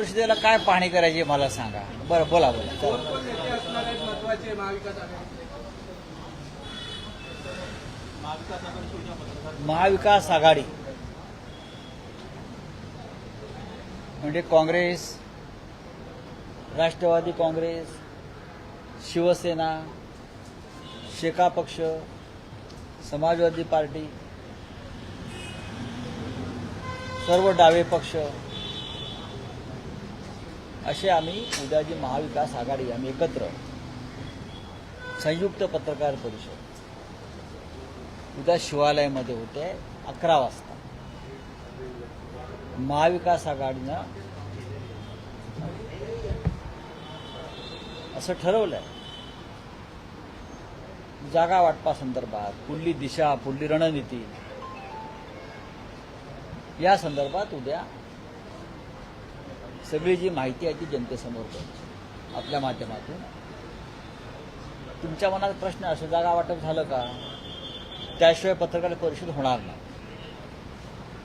परिषदेला काय पाहणी करायची मला सांगा. बरं बोला बोला. महाविकास आघाडी. महाविकास आघाडी म्हणजे काँग्रेस राष्ट्रवादी काँग्रेस शिवसेना शेका पक्ष समाजवादी पार्टी सर्व डावे पक्ष असे आम्ही उद्या जी महाविकास आघाडी आम्ही एकत्र संयुक्त पत्रकार परिषद उद्या शिवालयामध्ये होते अकरा वाजता. महाविकास आघाडीनं असं ठरवलंय. जागा वाटपासंदर्भात पुढली दिशा पुढली रणनीती या संदर्भात उद्या सगळी जी माहिती आहे ती जनतेसमोर पाहिजे आपल्या माध्यमातून. तुमच्या मनात प्रश्न असं जागा वाटप झालं का? त्याशिवाय पत्रकार परिषद होणार नाही.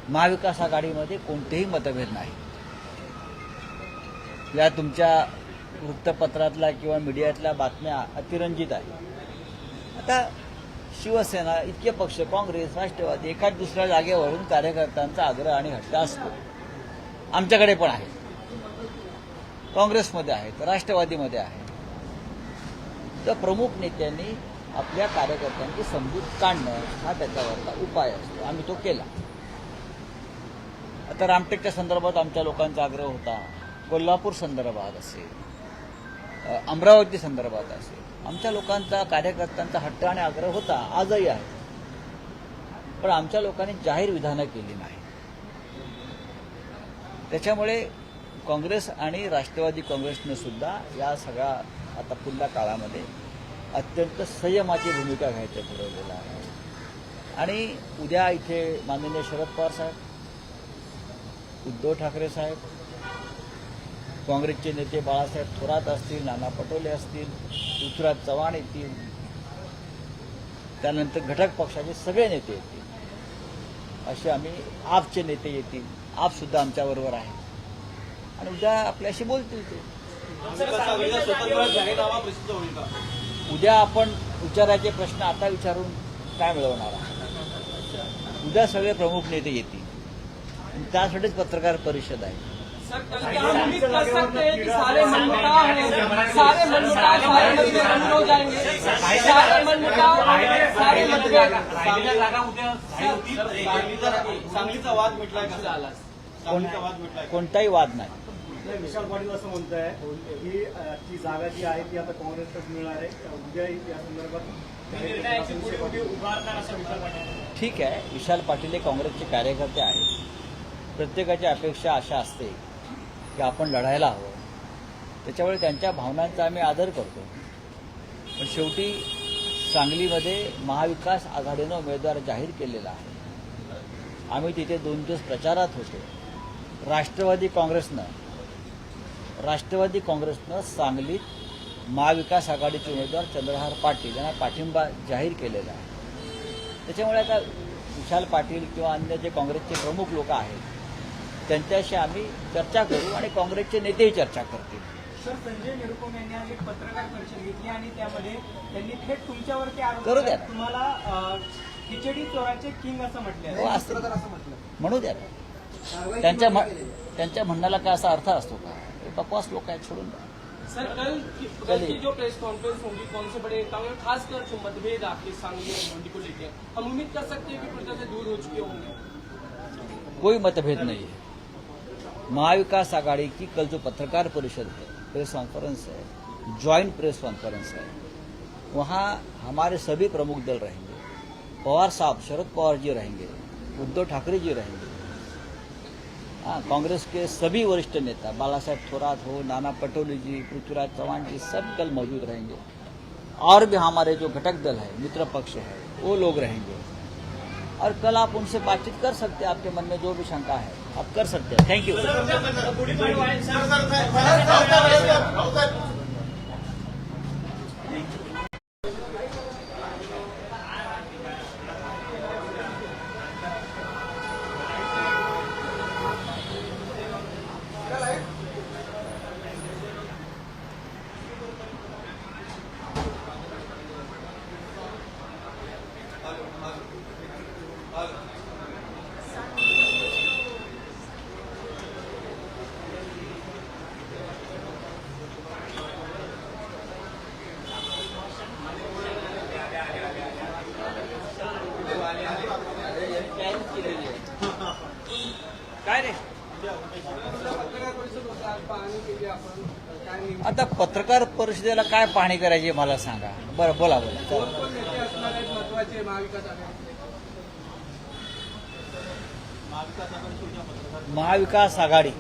महाविकास आघाडीमध्ये कोणतेही मतभेद नाही. या तुमच्या वृत्तपत्रातल्या किंवा मीडियातल्या बातम्या अतिरंजित आहेत. आता शिवसेना इतके पक्ष काँग्रेस राष्ट्रवादी एखाद दुसऱ्या जागेवरून कार्यकर्त्यांचा आग्रह आणि हट्ट असतो. आमच्याकडे पण आहे. काँग्रेसमध्ये आहेत राष्ट्रवादीमध्ये आहेत तर प्रमुख नेत्यांनी आपल्या कार्यकर्त्यांची समजूत काढणं हा त्याच्यावरचा उपाय असतो. आम्ही तो केला. आता रामटेकच्या संदर्भात आमच्या लोकांचा आग्रह होता. कोल्हापूर संदर्भात असेल अमरावती संदर्भात असेल. आमच्या लोकांचा कार्यकर्त्यांचा हट्ट आणि आग्रह होता. आजही आहे. पण आमच्या लोकांनी जाहीर विधानं केली नाही त्याच्यामुळे काँग्रेस आणि राष्ट्रवादी काँग्रेसनं सुद्धा या सगळ्या आता पुढल्या काळामध्ये अत्यंत संयमाची भूमिका घ्यायचं ठरवलेलं आहे. आणि उद्या इथे माननीय शरद पवार साहेब उद्धव ठाकरे साहेब काँग्रेसचे नेते बाळासाहेब थोरात असतील नाना पटोले असतील पृथ्वीराज चव्हाण येतील त्यानंतर घटक पक्षाचे सगळे नेते येतील. असे आम्ही आपचे नेते येतील आपसुद्धा आमच्याबरोबर आहे आणि उद्या आपल्याशी बोलतील ते स्वतंत्र जाहीरनामा प्रसिद्ध होईल का उद्या आपण विचारायचे प्रश्न आता विचारून काय मिळवणार आहात उद्या सगळे प्रमुख नेते येतील त्यासाठीच पत्रकार परिषद आहे हैं हैं हो जागा उद्या. सांगलीचा वाद मिटलाय का सांगलीचा वाद मिटलाय कोणताही वाद नाही. नाही, विशाल पाटील असं म्हणत आहे की ती जागा जी आहे ती आता काँग्रेसकडे मिळणार आहे. उद्या या संदर्भात उभारणार असं विशाल पाटील ठीक आहे. विशाल पाटील हे काँग्रेसचे कार्यकर्ते आहेत. प्रत्येकाची अपेक्षा अशा असते की आपण लढायला हवं. त्याच्यामुळे त्यांच्या भावनांचा आम्ही आदर करतो. पण शेवटी सांगलीमध्ये महाविकास आघाडीनं उमेदवार जाहीर केलेला आहे. आम्ही तिथे दोन दिवस प्रचारात होतो. राष्ट्रवादी काँग्रेसनं राष्ट्रवादी काँग्रेसनं सांगलीत महाविकास आघाडीचे उमेदवार चंद्रहार पाटील यांना पाठिंबा जाहीर केलेला आहे त्याच्यामुळे आता विशाल पाटील किंवा अन्य जे काँग्रेसचे प्रमुख लोक आहेत त्यांच्याशी आम्ही चर्चा करू आणि काँग्रेसचे नेतेही चर्चा करतील सर संजय निरुपम यांनी आज एक पत्रकार परिषद घेतली आणि त्यामध्ये त्यांनी थेट तुमच्यावरती आरोप करू. द्या. तुम्हाला अं, खिचडी चोराचे किंग असं म्हटले हो, असतील. म्हणू द्या त्यांच्या त्यांच्या म्हणण्याला काय असा अर्थ असतो का? बकवास लोक आहेत सोडून. सर कल की, कल की जो प्रेस कॉन्फ्रेंस होगी कौन से बड़े नेताओं खासकर जो मतभेद आपके सांगली और मंडी को लेकर हम उम्मीद कर सकते हैं कि से दूर हो चुके होंगे। कोई मतभेद नहीं है। महाविकास आघाड़ी की कल जो पत्रकार परिषद है प्रेस कॉन्फ्रेंस है ज्वाइंट प्रेस कॉन्फ्रेंस है वहाँ हमारे सभी प्रमुख दल रहेंगे। पवार साहब शरद पवार जी रहेंगे उद्धव ठाकरे जी रहेंगे। हाँ कांग्रेस के सभी वरिष्ठ नेता बाला साहेब थोरात हो नाना पटोली जी पृथ्वीराज चौहान जी सब कल मौजूद रहेंगे और भी हमारे जो घटक दल है मित्र पक्ष है वो लोग रहेंगे और कल आप उनसे बातचीत कर सकते हैं आपके मन में जो भी शंका है आप कर सकते हैं थैंक यू काय रे? आता पत्रकार परिषदेला काय पाहणी करायची मला सांगा. बरं बोला बोला. महाविकास आघाडी.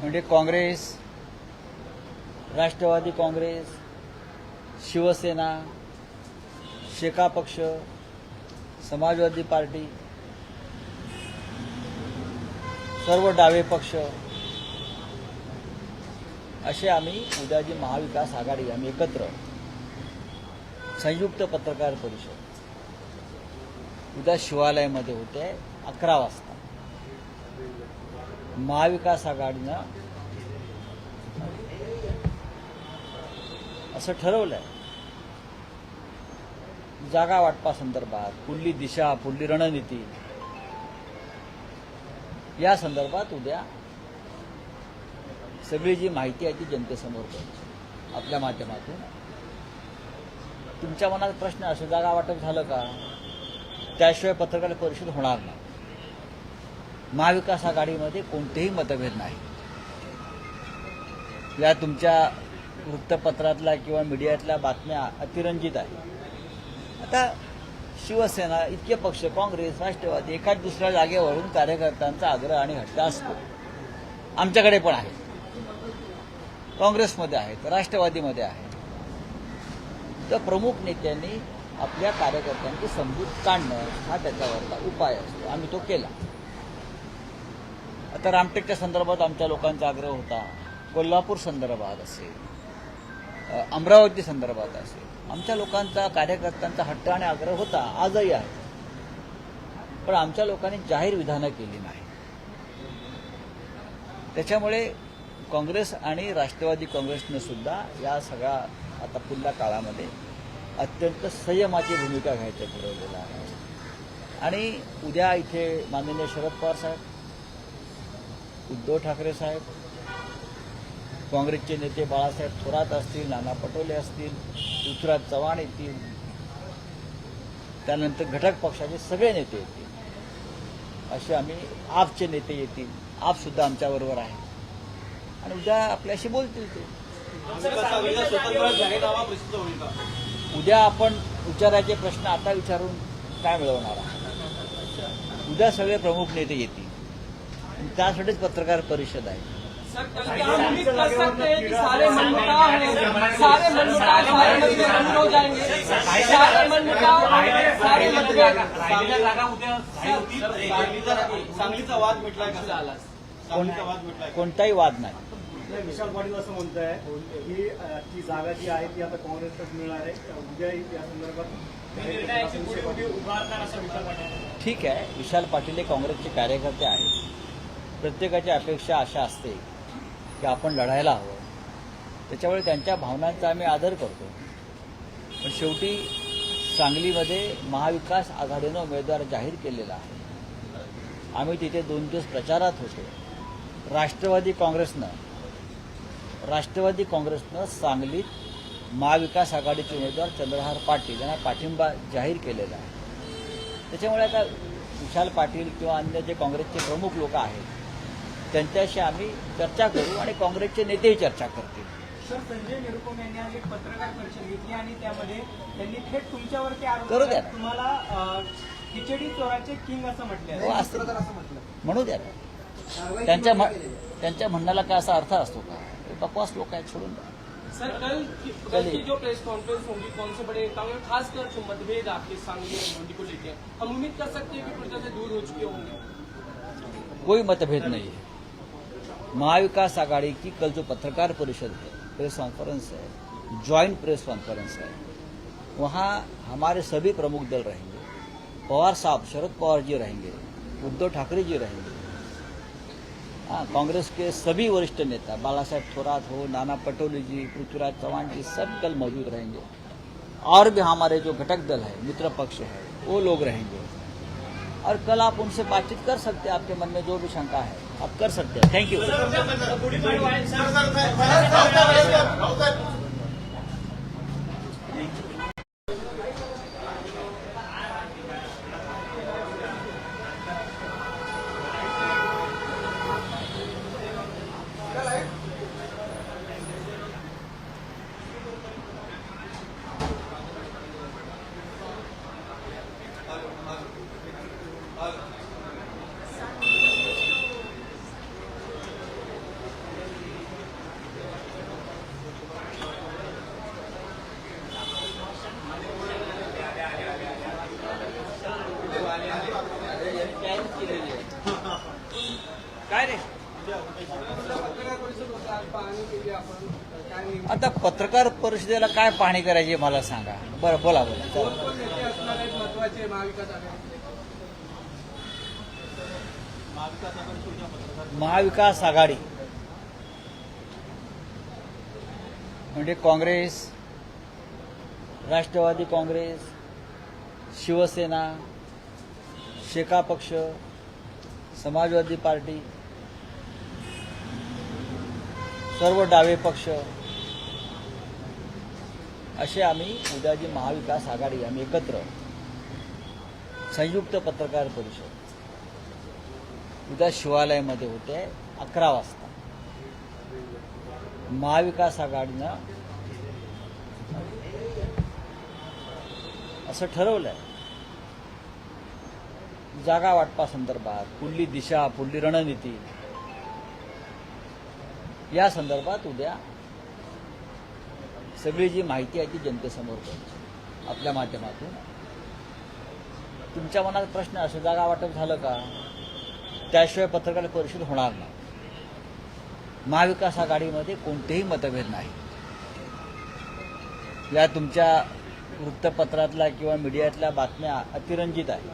म्हणजे काँग्रेस राष्ट्रवादी काँग्रेस शिवसेना शेका पक्ष समाजवादी पार्टी सर्व डावे पक्ष. असे आम्ही उद्या जी महाविकास आघाडी आम्ही एकत्र संयुक्त पत्रकार परिषद उद्या शिवालयामध्ये होते अकरा वाजता. महाविकास आघाडीनं असं ठरवलंय. जागा वाटपासंदर्भात पुढली दिशा पुढली रणनीती या संदर्भात उद्या सगळी जी माहिती आहे ती जनतेसमोर आपल्या माध्यमातून. तुमच्या मनात प्रश्न असं जागा वाटप झालं का? त्याशिवाय पत्रकार परिषद होणार नाही. महाविकास आघाडीमध्ये कोणतेही मतभेद नाही या तुमच्या वृत्तपत्रातल्या किंवा मीडियातल्या बातम्या अतिरंजित आहेत. आता शिवसेना इतके पक्ष काँग्रेस राष्ट्रवादी एखाद दुसऱ्या जागेवरून कार्यकर्त्यांचा आग्रह आणि हट्ट असतो. आमच्याकडे पण आहे. काँग्रेसमध्ये आहेत राष्ट्रवादीमध्ये आहेत तर प्रमुख नेत्यांनी आपल्या कार्यकर्त्यांची समजूत काढणं हा त्याच्यावरचा उपाय असतो. आम्ही तो केला. आता रामटेकच्या संदर्भात आमच्या लोकांचा आग्रह होता. कोल्हापूर संदर्भात असेल अमरावती संदर्भात असेल आमच्या लोकांचा कार्यकर्त्यांचा हट्ट आणि आग्रह होता आजही आहे. पण आमच्या लोकांनी जाहीर विधानं केली नाही. त्याच्यामुळे काँग्रेस आणि राष्ट्रवादी काँग्रेसनं सुद्धा या सगळ्या आता पुढल्या काळामध्ये अत्यंत संयमाची भूमिका घ्यायचं ठरवलेलं आहे. आणि उद्या इथे माननीय शरद पवार साहेब उद्धव ठाकरे साहेब काँग्रेसचे नेते बाळासाहेब थोरात असतील नाना पटोले असतील पृथ्वीराज चव्हाण येतील त्यानंतर घटक पक्षाचे सगळे नेते येतील. असे आम्ही आपचे नेते येतील. आप सुद्धा आमच्याबरोबर आहे आणि उद्या आपल्याशी बोलतील ते. उद्या आपण विचारायचे प्रश्न आता विचारून काय मिळवणार आहात? उद्या सगळे प्रमुख नेते येतील. त्यासाठीच पत्रकार परिषद आहे. हम कर सकते हैं कि सारे मनमुटाव हैं। सारे मनमुटाव सारे दूर हो जाएंगे। सारे मनमुटाव सारे सांगलीचा वाद मिटलाय का? सांगलीचा वाद मिटलाय का? कोणताही वाद नाही. विशाल पाटील असं म्हणत आहे की ती जागा जी आहे ती आता काँग्रेसकडे मिळणार आहे. उद्या या संदर्भात ठीक आहे विशाल पाटील हे काँग्रेसचे कार्यकर्ते आहेत. प्रत्येकाची अपेक्षा अशा असते की आपण लढायला हवं. त्याच्यामुळे त्यांच्या भावनांचा आम्ही आदर करतो. पण शेवटी सांगलीमध्ये महाविकास आघाडीनं उमेदवार जाहीर केलेला आहे. आम्ही तिथे दोन दिवस प्रचारात होतो. राष्ट्रवादी काँग्रेसनं राष्ट्रवादी काँग्रेसनं सांगलीत महाविकास आघाडीचे उमेदवार चंद्रहार पाटील यांना पाठिंबा जाहीर केलेला आहे. त्याच्यामुळे आता विशाल पाटील किंवा अन्य जे काँग्रेसचे प्रमुख लोक आहेत त्यांच्याशी आम्ही चर्चा करू आणि काँग्रेसचे नेतेही चर्चा करतील. सर संजय निरुपम यांनी आज एक पत्रकार परिषद घेतली आणि त्यामध्ये त्यांनी थेट तुमच्यावरती आरोप करू द्या. तुम्हाला खिचडी चोराचे किंग असं म्हटले हो, असतील. म्हणू द्या ना. त्यांच्या म्ह- त्यांच्या म्हणण्याला काय असा अर्थ असतो का? हे बकवास लोक आहेत सोडून द्या. सर कल की, कल की जो प्रेस कॉन्फ्रेंस होगी कौन से बड़े नेताओं में खासकर जो मतभेद आपके सांगली और मंडी को लेके हैं, हम उम्मीद कर सकते हैं कि पूरी तरह से दूर हो चुके होंगे। कोई मतभेद नहीं है। महाविकास आघाड़ी की कल जो पत्रकार परिषद है, प्रेस कॉन्फ्रेंस है ज्वाइंट प्रेस कॉन्फ्रेंस है, वहाँ हमारे सभी प्रमुख दल रहेंगे, पवार साहब, शरद पवार जी रहेंगे, उद्धव ठाकरे जी रहेंगे। हाँ कांग्रेस के सभी वरिष्ठ नेता बाला साहेब थोरात हो, नाना पटोले जी, पृथ्वीराज चौहान जी, सब कल मौजूद रहेंगे। और भी हमारे जो घटक दल है, मित्र पक्ष है, वो लोग रहेंगे। और कल आप उनसे बातचीत कर सकते हैं, आपके मन में जो भी शंका है। आप कर सकते हैं थैंक यू काय रे पत्रकार परिषद होता आज पाहणी केली आपण काय नेमकं आता पत्रकार परिषदेला काय पाहणी करायची मला सांगा. बरं बोला बोला. महाविकास महाविकास आघाडी. म्हणजे काँग्रेस राष्ट्रवादी काँग्रेस शिवसेना शेका पक्ष समाजवादी पार्टी सर्व डावे पक्ष असे आम्ही उद्या जी महाविकास आघाडी आम्ही एकत्र संयुक्त पत्रकार परिषद उद्या शिवालयामध्ये होते अकरा वाजता. महाविकास आघाडीनं असं ठरवलंय. जागा वाटपासंदर्भात पुढली दिशा पुढली रणनीती या संदर्भात उद्या सगळी जी माहिती आहे ती जनतेसमोर द्यायची आपल्या माध्यमातून. तुमच्या मनात प्रश्न असं जागा वाटप झालं का? त्याशिवाय पत्रकार परिषद होणार नाही. महाविकास आघाडीमध्ये कोणतेही मतभेद नाही या तुमच्या वृत्तपत्रातल्या किंवा मीडियातल्या बातम्या अतिरंजित आहेत.